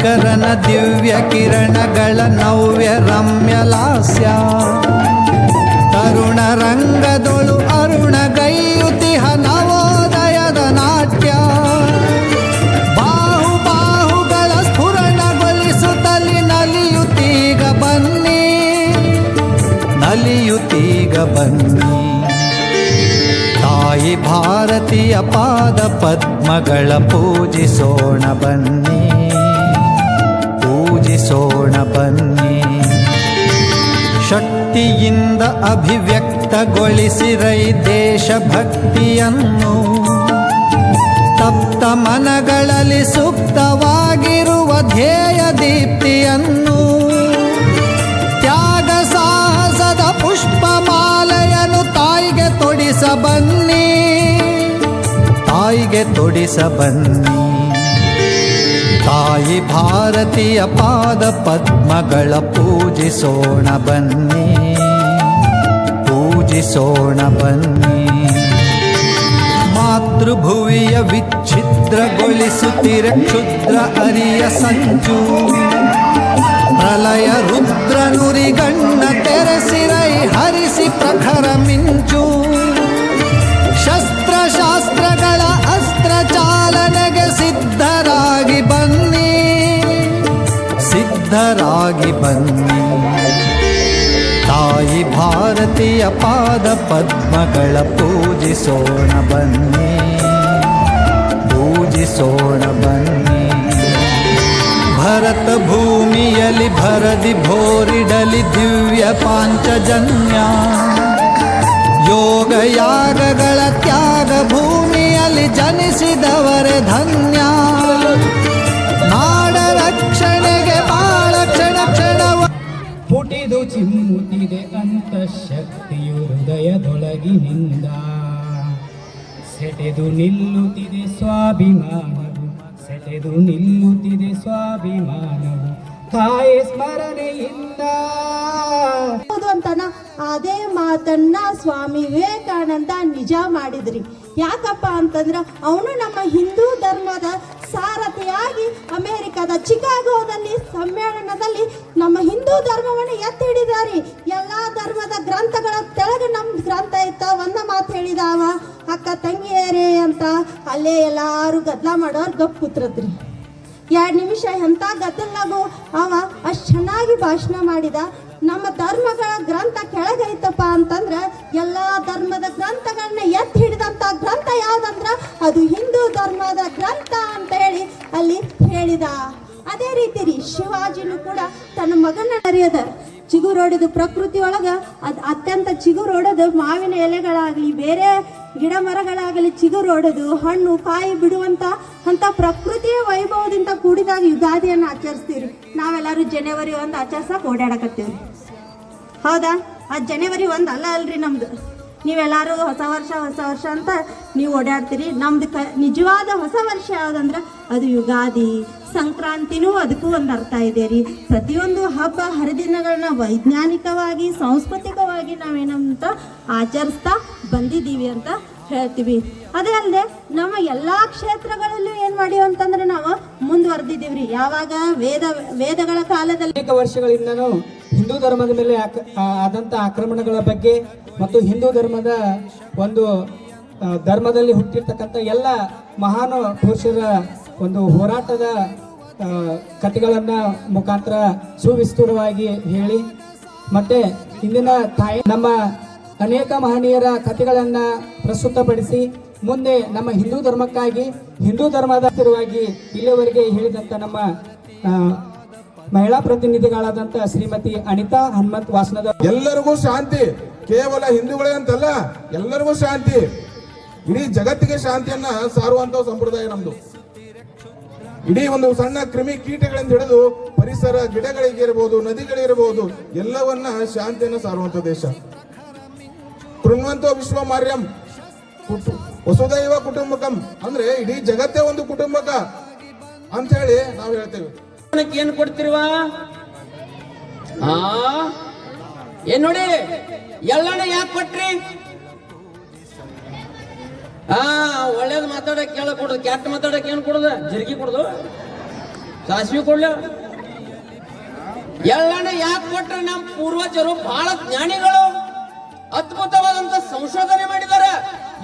ಭಾಸ್ಕರನ ದಿವ್ಯ ಕಿರಣಗಳ ನವ್ಯ ರಮ್ಯ ಲಾಸ್ಯ. ತರುಣ ರಂಗದೊಳು ಅರುಣ ಗೈಯುತಿಹ ನವೋದಯದ ನಾಟ್ಯ. ಬಾಹು ಬಾಹುಗಳ ಸ್ಫುರಣಗೊಳಿಸುತ್ತಲಿ ನಲಿಯುತ್ತೀಗ ಬನ್ನಿ ನಲಿಯುತ್ತೀಗ ಬನ್ನಿ. ತಾಯಿ ಭಾರತೀಯ ಪಾದ ಪದ್ಮಗಳ ಪೂಜಿಸೋಣ ಬನ್ನಿ. ಪೂಜಿಸೋಣ ಬನ್ನಿ. ಶಕ್ತಿಯಿಂದ ಅಭಿವ್ಯಕ್ತಗೊಳಿಸಿರೈ ದೇಶಭಕ್ತಿಯನ್ನು. ತಪ್ತ ಮನಗಳಲ್ಲಿ ಸೂಕ್ತವಾಗಿರುವ ಧ್ಯೇಯ ದೀಪ್ತಿಯನ್ನು. ತ್ಯಾಗ ಸಾಹಸದ ಪುಷ್ಪಮಾಲೆಯನ್ನು ತಾಯಿಗೆ ತೊಡಿಸಬನ್ನಿ ತಾಯಿಗೆ ತೊಡಿಸ ಬನ್ನಿ. ತಾಯಿ ಭಾರತೀಯ ಪಾದ ಪದ್ಮಗಳ ಪೂಜಿಸೋಣ ಬನ್ನಿ. ಪೂಜಿಸೋಣ ಬನ್ನಿ. ಮಾತೃಭುವಿಯ ವಿಚ್ಛಿದ್ರಗೊಳಿಸುತ್ತಿರ ಕ್ಷುದ್ರ ಅರಿಯ ಸಂಜು ಪ್ರಲಯ ರುದ್ರ ಸಿದ್ಧರಾಗಿ ಬನ್ನಿ. ತಾಯಿ ಭಾರತೀಯ ಪಾದ ಪದ್ಮಗಳ ಪೂಜಿಸೋಣ ಬನ್ನಿ. ಪೂಜಿಸೋಣ ಬನ್ನಿ. ಭರತ ಭೂಮಿಯಲ್ಲಿ ಭರದಿ ಭೋರಿಡಲಿ ದಿವ್ಯ ಪಾಂಚಜನ್ಯ. ಯೋಗ ಯಾಗಗಳ ತ್ಯಾಗ ಭೂಮಿಯಲ್ಲಿ ಜನಿಸಿದವರೇ ಧನ್ಯ. ಚಿಮ್ಮುತ್ತಿದೆ ಅಂತಃಶಕ್ತಿಯು ಹೃದಯದೊಳಗಿನಿಂದ ಸೆಟೆದು ನಿಲ್ಲುತ್ತಿದೆ ಸ್ವಾಭಿಮಾನವು, ಸೆಟೆದು ನಿಲ್ಲುತ್ತಿದೆ ಸ್ವಾಭಿಮಾನವು. ತಾಯಿ ಸ್ಮರಣೆಯಿಂದ. ಅಂತಾನ ಅದೇ ಮಾತನ್ನ ಸ್ವಾಮಿ ವಿವೇಕಾನಂದ ನಿಜ ಮಾಡಿದ್ರಿ. ಯಾಕಪ್ಪ ಅಂತಂದ್ರ, ಅವನು ನಮ್ಮ ಹಿಂದೂ ಧರ್ಮದ ಸಾರಥಿಯಾಗಿ ಅಮೆರಿಕದ ಚಿಕಾಗೋದಲ್ಲಿ ಸಮ್ಮೇಳನದಲ್ಲಿ ನಮ್ಮ ಹಿಂದೂ ಧರ್ಮವನ್ನು ಎತ್ತಿ ಹಿಡಿದಾರಿ ಎಲ್ಲ ಧರ್ಮದ ಗ್ರಂಥಗಳ ತೆಳಗೆ ನಮ್ಮ ಗ್ರಂಥ ಇತ್ತ. ಒಂದ ಮಾತು ಹೇಳಿದಾವ, ಅಕ್ಕ ತಂಗಿಯರೇ ಅಂತ. ಅಲ್ಲೇ ಎಲ್ಲಾರು ಗದ್ದಲ ಮಾಡೋರು ಗಪ್ ಕೂತ್ರದ್ರಿ. ಎರಡು ನಿಮಿಷ ಎಂಥ ಗದ್ದಲಾಗು ಅವ ಅಷ್ಟು ಚೆನ್ನಾಗಿ ಭಾಷಣ ಮಾಡಿದ. ನಮ್ಮ ಧರ್ಮಗಳ ಗ್ರಂಥ ಕೆಳಗೈತಪ್ಪ ಅಂತಂದ್ರೆ, ಎಲ್ಲ ಧರ್ಮದ ಗ್ರಂಥಗಳನ್ನ ಎತ್ತಿ ಹಿಡಿದಂಥ ಗ್ರಂಥ ಯಾವ್ದಂದ್ರ? ಅದು ಹಿಂದೂ ಧರ್ಮದ ಅಲ್ಲಿ ಹೇಳಿದ. ಅದೇ ರೀತಿ ರೀ ಶಿವಾಜಿನೂ ಕೂಡ ತನ್ನ ಮಗನ ಅರಿಯದ. ಚಿಗುರೊಡೆದು ಪ್ರಕೃತಿ ಒಳಗ ಅದು ಅತ್ಯಂತ ಚಿಗುರೊಡೆದು ಮಾವಿನ ಎಲೆಗಳಾಗಲಿ, ಬೇರೆ ಗಿಡ ಮರಗಳಾಗಲಿ ಚಿಗುರೊಡೆದು, ಹಣ್ಣು, ಕಾಯಿ ಬಿಡುವಂತ, ಅಂತ ಪ್ರಕೃತಿಯ ವೈಭವದಿಂದ ಕೂಡಿದಾಗ ಯುಗಾದಿಯನ್ನು ಆಚರಿಸ್ತೀವಿ ನಾವೆಲ್ಲರೂ ಜನವರಿ ಒಂದು ಆಚರಿಸಕ್ಕೆ ಓಡಾಡಕತ್ತೀವಿ ಹೌದಾ? ಅದು ಜನವರಿ ಒಂದು ಅಲ್ಲ ಅಲ್ರಿ ನಮ್ದು. ನೀವೆಲ್ಲರೂ ಹೊಸ ವರ್ಷ ಹೊಸ ವರ್ಷ ಅಂತ ನೀವು ಓಡಾಡ್ತೀರಿ. ನಮ್ದು ಕ, ನಿಜವಾದ ಹೊಸ ವರ್ಷ ಯಾವುದಂದ್ರೆ ಅದು ಯುಗಾದಿ, ಸಂಕ್ರಾಂತಿನೂ ಅದಕ್ಕೂ ಒಂದು ಅರ್ಥ ಇದೆ ರೀ. ಪ್ರತಿಯೊಂದು ಹಬ್ಬ ಹರಿದಿನಗಳನ್ನ ವೈಜ್ಞಾನಿಕವಾಗಿ, ಸಾಂಸ್ಕೃತಿಕವಾಗಿ ನಾವೇನಂತ ಆಚರಿಸ್ತಾ ಬಂದಿದ್ದೀವಿ ಅಂತ ಹೇಳ್ತೀವಿ. ಅದೇ ಅಲ್ಲದೆ ನಮ್ಮ ಎಲ್ಲ ಕ್ಷೇತ್ರಗಳಲ್ಲೂ ಏನು ಮಾಡಿ ಅಂತಂದ್ರೆ ನಾವು ಮುಂದುವರೆದಿದ್ದೀವಿ ರೀ ಯಾವಾಗ ವೇದ, ವೇದಗಳ ಕಾಲದಲ್ಲಿ ಅನೇಕ ವರ್ಷಗಳಿಂದನೂ ಹಿಂದೂ ಧರ್ಮದ ಮೇಲೆ ಆದಂತ ಆಕ್ರಮಣಗಳ ಬಗ್ಗೆ ಮತ್ತು ಹಿಂದೂ ಧರ್ಮದ ಒಂದು ಧರ್ಮದಲ್ಲಿ ಹುಟ್ಟಿರ್ತಕ್ಕಂಥ ಎಲ್ಲ ಮಹಾನ್ ಪುರುಷರ ಒಂದು ಹೋರಾಟದ ಕಥೆಗಳನ್ನ ಮುಖಾಂತರ ಸುವಿಸ್ತೃತವಾಗಿ ಹೇಳಿ. ಮತ್ತೆ ಇಂದಿನ ತಾಯಿ, ನಮ್ಮ ಅನೇಕ ಮಹನೀಯರ ಕಥೆಗಳನ್ನ ಪ್ರಸ್ತುತಪಡಿಸಿ ಮುಂದೆ ನಮ್ಮ ಹಿಂದೂ ಧರ್ಮಕ್ಕಾಗಿ, ಹಿಂದೂ ಧರ್ಮದ ಸ್ಥಿರವಾಗಿ ಇಲ್ಲಿಯವರೆಗೆ ಹೇಳಿದಂತ ನಮ್ಮ ಮಹಿಳಾ ಪ್ರತಿನಿಧಿಗಳಾದಂತ ಶ್ರೀಮತಿ ಅನಿತಾ ಹನುಮಂತ್ ವಾಸನದ ಎಲ್ಲರಿಗೂ ಶಾಂತಿ. ಕೇವಲ ಹಿಂದೂಗಳೇ ಅಂತಲ್ಲ, ಎಲ್ಲರಿಗೂ ಶಾಂತಿ. ಇಡೀ ಜಗತ್ತಿಗೆ ಶಾಂತಿಯನ್ನ ಸಾರುವಂತ ಸಂಪ್ರದಾಯ ನಮ್ದು. ಇಡೀ ಒಂದು ಸಣ್ಣ ಕ್ರಿಮಿ ಕೀಟಗಳಿಂದ ಹಿಡಿದು ಪರಿಸರ ಗಿಡಗಳಿಗಿರಬಹುದು ನದಿಗಳಿರಬಹುದು ಎಲ್ಲವನ್ನ ಶಾಂತಿಯನ್ನು ಸಾರುವಂತ ದೇಶ. ಕೃಣ್ವಂತೋ ವಿಶ್ವ ಮಾರ್ಯಂ. ವಸುದೈವ ಕುಟುಂಬಕಂ. ಅಂದ್ರೆ ಇಡೀ ಜಗತ್ತೇ ಒಂದು ಕುಟುಂಬಕ ಅಂತ ಹೇಳಿ ನಾವು ಹೇಳ್ತೇವೆ. ಏನ್ ಕೊಡ್ತಿರುವ? ಏನ್ ನೋಡಿ? ಎಲ್ಲಣ್ಣ ಯಾಕೆ ಕೊಟ್ರಿ? ಆ, ಒಳ್ಳೇದ್ ಮಾತಾಡಕ್ ಕೇಳ ಕೊಡುದು? ಕೆಟ್ಟ ಮಾತಾಡಕ್ ಏನ್ ಕೊಡುದ? ಜಿರ್ಗಿ ಕೊಡುದು? ಸಾಸಿವೆ ಕೊಡ್ಲ ಎಲ್ಲಣ್ಣ ಯಾಕೆ ಕೊಟ್ರಿ? ನಮ್ಮ ಪೂರ್ವಜರು ಬಹಳ ಜ್ಞಾನಿಗಳು. ಅದ್ಭುತವಾದಂತ ಸಂಶೋಧನೆ ಮಾಡಿದ್ದಾರೆ.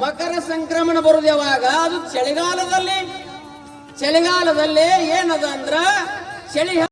ಮಕರ ಸಂಕ್ರಮಣ ಬರುದು ಯಾವಾಗ? ಅದು ಚಳಿಗಾಲದಲ್ಲಿ. ಚಳಿಗಾಲದಲ್ಲಿ ಏನದ ಅಂದ್ರ ಚಳಿ